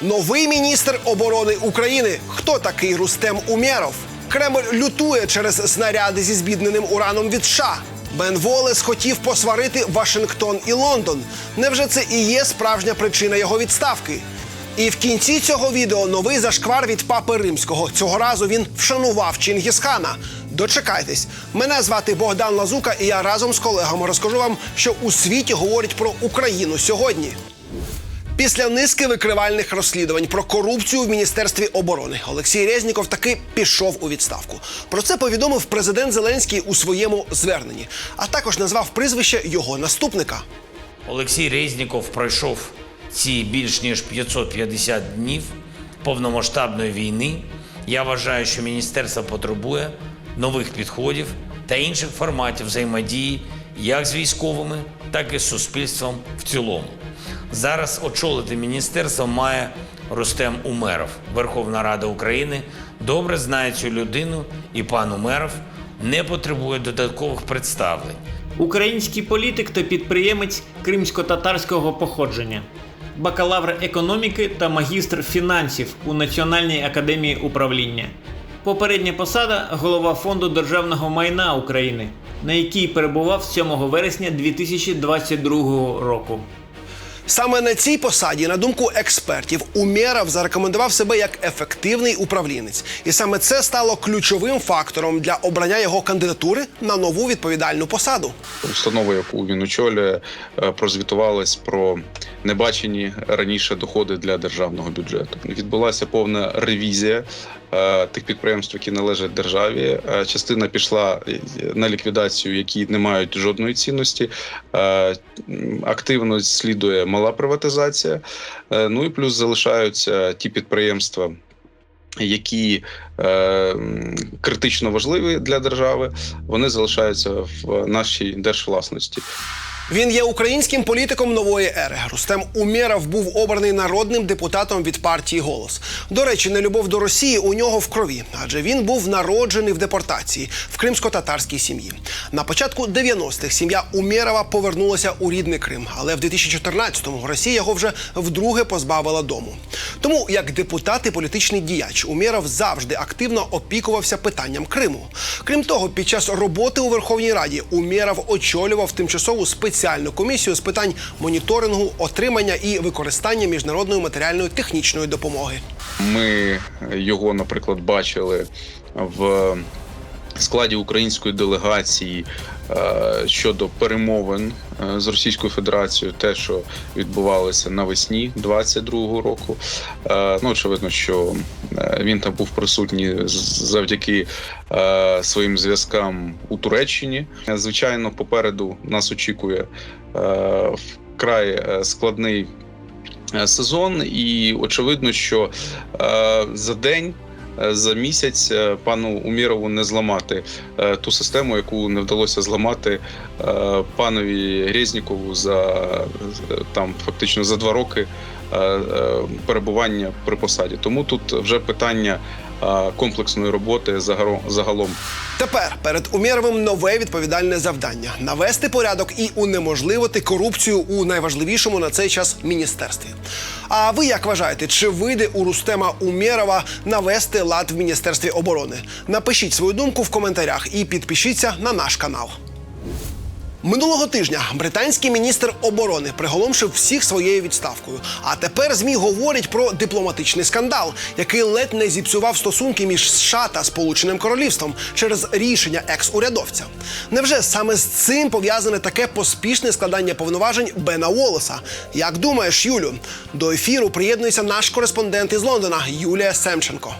Новий міністр оборони України. Хто такий Рустем Умєров? Кремль лютує через снаряди зі збідненим ураном від США. Бен Волес хотів посварити Вашингтон і Лондон. Невже це і є справжня причина його відставки? І в кінці цього відео новий зашквар від папи римського. Цього разу він вшанував Чингісхана. Дочекайтесь, мене звати Богдан Лазука, і я разом з колегами розкажу вам, що у світі говорять про Україну сьогодні. Після низки викривальних розслідувань про корупцію в міністерстві оборони Олексій Резніков таки пішов у відставку. Про це повідомив президент Зеленський у своєму зверненні, а також назвав прізвище його наступника. Олексій Резніков пройшов ці більш ніж 550 днів повномасштабної війни. Я вважаю, що міністерство потребує нових підходів та інших форматів взаємодії як з військовими, так і з суспільством в цілому. Зараз очолити міністерство має Рустем Умеров. Верховна Рада України добре знає цю людину, і пан Умеров не потребує додаткових представлень. Український політик та підприємець кримсько-татарського походження, бакалавр економіки та магістр фінансів у Національній академії управління. Попередня посада голова фонду державного майна України, на якій перебував 7 вересня 2022 року. Саме на цій посаді, на думку експертів, Умєров зарекомендував себе як ефективний управлінець, і саме це стало ключовим фактором для обрання його кандидатури на нову відповідальну посаду. Установа, яку він очолює, е, прозвітувалась про небачені раніше доходи для державного бюджету. Відбулася повна ревізія тих підприємств, які належать державі. Е, Частина пішла е, на ліквідацію, які не мають жодної цінності. Е, Активно слідує мала приватизація. Е, Ну і плюс залишаються ті підприємства. Які е, критично важливі для держави, вони залишаються в нашій держвласності. Він є українським політиком нової ери. Рустем Умєров був обраний народним депутатом від партії Голос. До речі, нелюбов до Росії у нього в крові, адже він був народжений в депортації в кримсько-татарській сім'ї. На початку 90-х сім'я Умєрова повернулася у рідний Крим, але в 2014-му Росія його вже вдруге позбавила дому. Тому, як депутат і політичний діяч, Умєров завжди активно опікувався питанням Криму. Крім того, під час роботи у Верховній Раді Умєров очолював тимчасову спеціальну комісію з питань моніторингу, отримання і використання міжнародної матеріальної технічної допомоги. Ми його, наприклад, бачили в складі української делегації щодо перемовин е, з Російською Федерацією, те, що відбувалося навесні 22-го року. Е, Ну, очевидно, що е, він там був присутній завдяки е, своїм зв'язкам у Туреччині. Е, Звичайно, попереду нас очікує е, вкрай е, складний е, сезон, і очевидно, що е, за день. Е, За місяць е, пану Умірову не зламати е, ту систему, яку не вдалося зламати панові Резнікову за там фактично за два роки перебування при посаді. Тому тут вже питання комплексної роботи загалом. Тепер перед Умєровим нове відповідальне завдання навести порядок і унеможливити корупцію у найважливішому на цей час міністерстві. А ви як вважаєте, чи вийде у Рустема Умєрова навести лад в міністерстві оборони? Напишіть свою думку в коментарях і підпишіться на наш канал. Минулого тижня британський міністр оборони приголомшив всіх своєю відставкою. А тепер змі говорять про дипломатичний скандал, який ледь не зіпсував стосунки між США та Сполученим Королівством через рішення екс-урядовця. Невже саме з цим пов'язане таке поспішне складання повноважень Бена Уоллеса? Як думаєш, Юлю? До ефіру приєднується наш кореспондент із Лондона Юлія Семченко.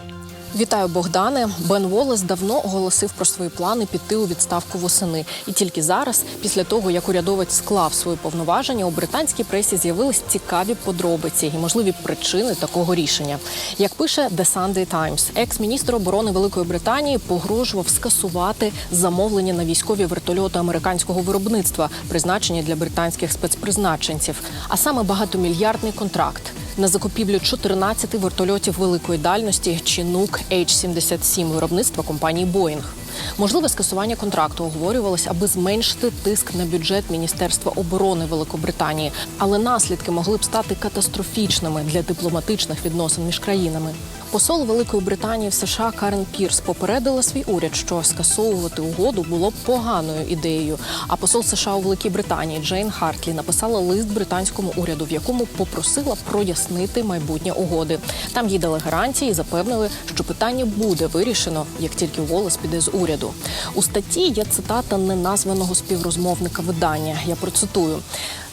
Вітаю, Богдане. Бен Волес давно оголосив про свої плани піти у відставку восени. І тільки зараз, після того як урядовець склав свої повноваження, у британській пресі з'явились цікаві подробиці і можливі причини такого рішення. Як пише The Sunday Times, екс-міністр оборони Великої Британії погрожував скасувати замовлення на військові вертольоти американського виробництва, призначені для британських спецпризначенців, а саме багатомільярдний контракт. На закупівлю 14 вертольотів великої дальності Chinook H-77 виробництва компанії Боїнг. Можливе скасування контракту оговорювалось, аби зменшити тиск на бюджет Міністерства оборони Великобританії, але наслідки могли б стати катастрофічними для дипломатичних відносин між країнами. Посол Великої Британії в США Карен Пірс попередила свій уряд, що скасовувати угоду було б поганою ідеєю. А посол США у Великій Британії Джейн Хартлі написала лист британському уряду, в якому попросила прояснити майбутнє угоди. Там їй дали гарантії і запевнили, що питання буде вирішено, як тільки Волес піде з уряду. У статті є цитата неназваного співрозмовника видання. Я процитую.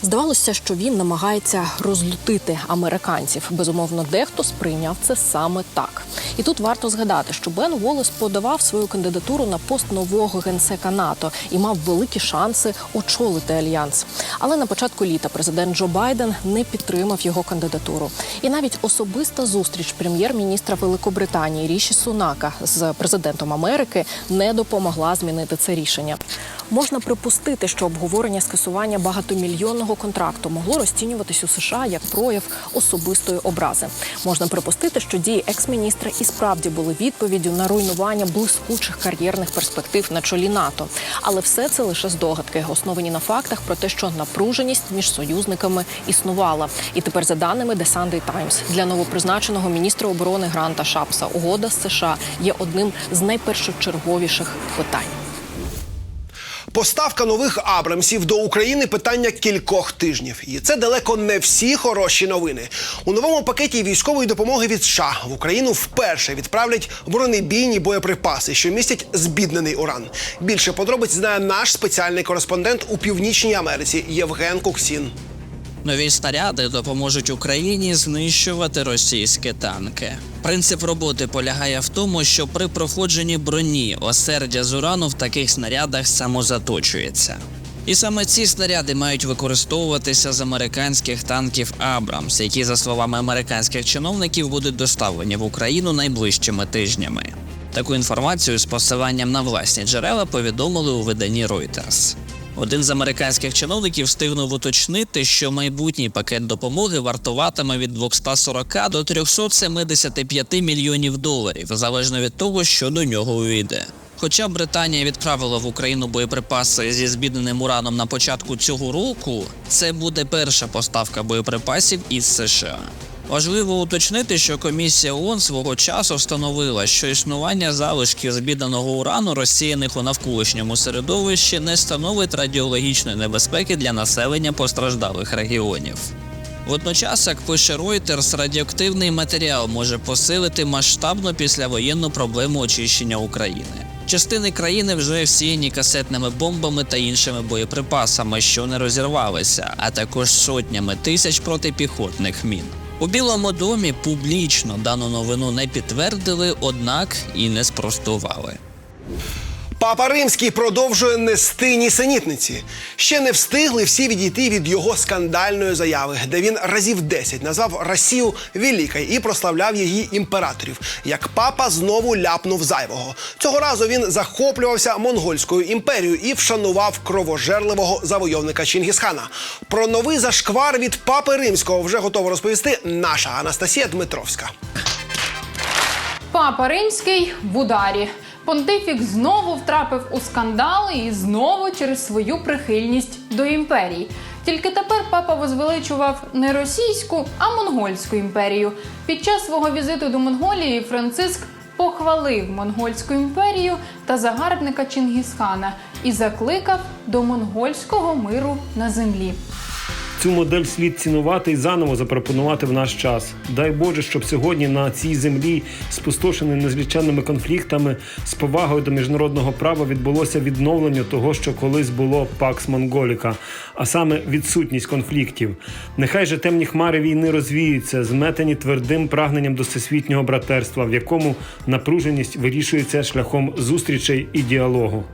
Здавалося, що він намагається розлютити американців. Безумовно, дехто сприйняв це саме так. І тут варто згадати, що Бен Волес подавав свою кандидатуру на пост нового генсека НАТО і мав великі шанси очолити альянс. Але на початку літа президент Джо Байден не підтримав його кандидатуру. І навіть особиста зустріч прем'єр-міністра Великобританії Ріші Сунака з президентом Америки не допомогла змінити це рішення. Можна припустити, що обговорення скасування багатомільйонного контракту могло розцінюватись у США як прояв особистої образи. Можна припустити, що дії екс-міністра і справді були відповіддю на руйнування блискучих кар'єрних перспектив на чолі НАТО. Але все це лише здогадки, основані на фактах про те, що напруженість між союзниками існувала. І тепер, за даними The Sunday Times, для новопризначеного міністра оборони Гранта Шапса угода з США є одним з найпершочерговіших питань. Поставка нових Абрамсів до України питання кількох тижнів. І це далеко не всі хороші новини. У новому пакеті військової допомоги від США в Україну вперше відправлять бронебійні боєприпаси, що містять збіднений уран. Більше подробиць знає наш спеціальний кореспондент у північній Америці Євген Куксін. Нові снаряди допоможуть Україні знищувати російські танки. Принцип роботи полягає в тому, що при проходженні броні осердя з урану в таких снарядах самозаточується. І саме ці снаряди мають використовуватися з американських танків Абрамс, які, за словами американських чиновників, будуть доставлені в Україну найближчими тижнями. Таку інформацію з посиланням на власні джерела повідомили у виданні Reuters. Один з американських чиновників встигнув уточнити, що майбутній пакет допомоги вартуватиме від 240 до 375 мільйонів доларів, залежно від того, що до нього увійде. Хоча Британія відправила в Україну боєприпаси зі збідненим ураном на початку цього року, це буде перша поставка боєприпасів із США. Важливо уточнити, що комісія ООН свого часу встановила, що існування залишків збідданого урану, розсіяних у навколишньому середовищі, не становить радіологічної небезпеки для населення постраждалих регіонів. Водночас, як пише Reuters, радіоактивний матеріал може посилити масштабну післявоєнну проблему очищення України. Частини країни вже всіяні касетними бомбами та іншими боєприпасами, що не розірвалися, а також сотнями тисяч протипіхотних мін. У Білому домі публічно дану новину не підтвердили, однак і не спростували. Папа Римський продовжує нести нісенітниці. Ще не встигли всі відійти від його скандальної заяви, де він разів 10 назвав Росію великою і прославляв її імператорів. Як папа знову ляпнув зайвого. Цього разу він захоплювався монгольською імперією і вшанував кровожерливого завойовника Чингісхана. Про новий зашквар від папи римського вже готова розповісти наша Анастасія Дмитровська. Папа Римський в ударі. Понтифік знову втрапив у скандали і знову через свою прихильність до імперії. Тільки тепер папа возвеличував не російську, а монгольську імперію. Під час свого візиту до Монголії Франциск похвалив монгольську імперію та загарбника Чингісхана і закликав до монгольського миру на землі. Цю модель слід цінувати і заново запропонувати в наш час. Дай Боже, щоб сьогодні на цій землі, спустошеній незліченними конфліктами, з повагою до міжнародного права відбулося відновлення того, що колись було Пакс Монголіка, а саме відсутність конфліктів. Нехай же темні хмари війни розвіються, зметені твердим прагненням до всесвітнього братерства, в якому напруженість вирішується шляхом зустрічей і діалогу.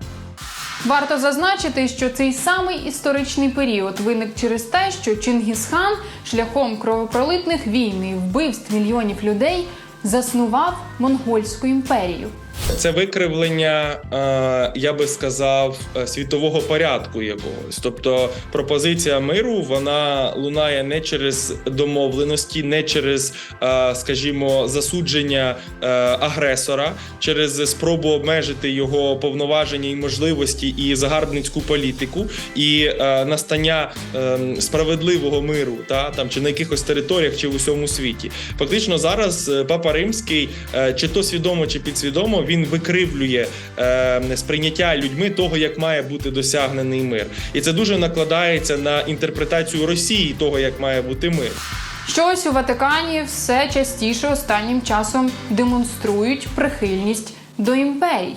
Варто зазначити, що цей самий історичний період виник через те, що Чингісхан шляхом кровопролитних війн і вбивств мільйонів людей заснував монгольську імперію. Це викривлення, е, я би сказав, е, світового порядку якогось. Тобто пропозиція миру вона лунає не через домовленості, не через, е, скажімо, засудження агресора, через спробу обмежити його повноваження і можливості і загарбницьку політику, і настання справедливого миру, та там чи на якихось територіях, чи в усьому світі. Фактично зараз Папа Римський, чи то свідомо, чи підсвідомо, він викривлює е, сприйняття людьми того, як має бути досягнений мир, і це дуже накладається на інтерпретацію Росії того, як має бути мир. Щось у Ватикані все частіше останнім часом демонструють прихильність до імперій.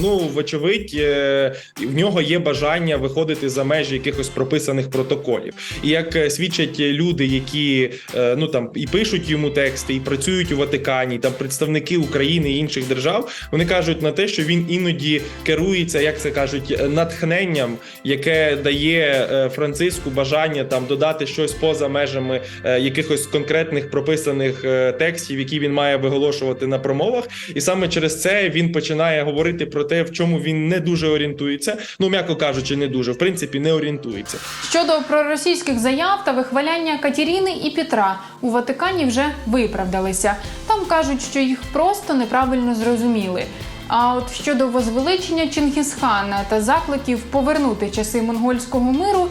Ну, вочевидь, е, в нього є бажання виходити за межі якихось прописаних протоколів. І як е, свідчать люди, які е, ну там і пишуть йому тексти, і працюють у Ватикані, там представники України і інших держав, вони кажуть на те, що він іноді керується, як це кажуть, натхненням, яке дає Франциску бажання там додати щось поза межами якихось конкретних прописаних текстів, які він має виголошувати на промовах. І саме через це він починає говорити про те, в чому він не дуже орієнтується. Ну, м'яко кажучи, не дуже, в принципі, не орієнтується. Щодо проросійських заяв та вихваляння Катіріни і Петра у Ватикані вже виправдалися. Там кажуть, що їх просто неправильно зрозуміли. А от щодо возвеличення Чингісхана та закликів повернути часи монгольського миру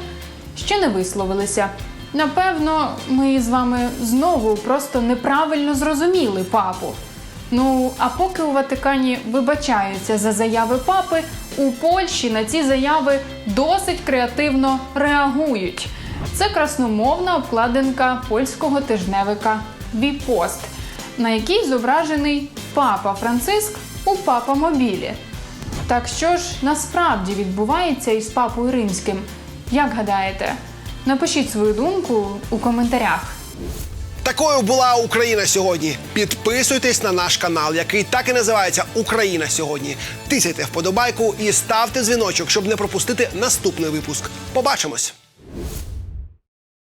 ще не висловилися. Напевно, ми з вами знову просто неправильно зрозуміли папу. Ну а поки у Ватикані вибачаються за заяви папи, у Польщі на ці заяви досить креативно реагують. Це красномовна обкладинка польського тижневика Віпост, на якій зображений папа Франциск у папа-мобілі. Так що ж насправді відбувається із папою римським? Як гадаєте? Напишіть свою думку у коментарях. Такою була Україна сьогодні. Підписуйтесь на наш канал, який так і називається Україна сьогодні. Тисяйте вподобайку і ставте дзвіночок, щоб не пропустити наступний випуск. Побачимось!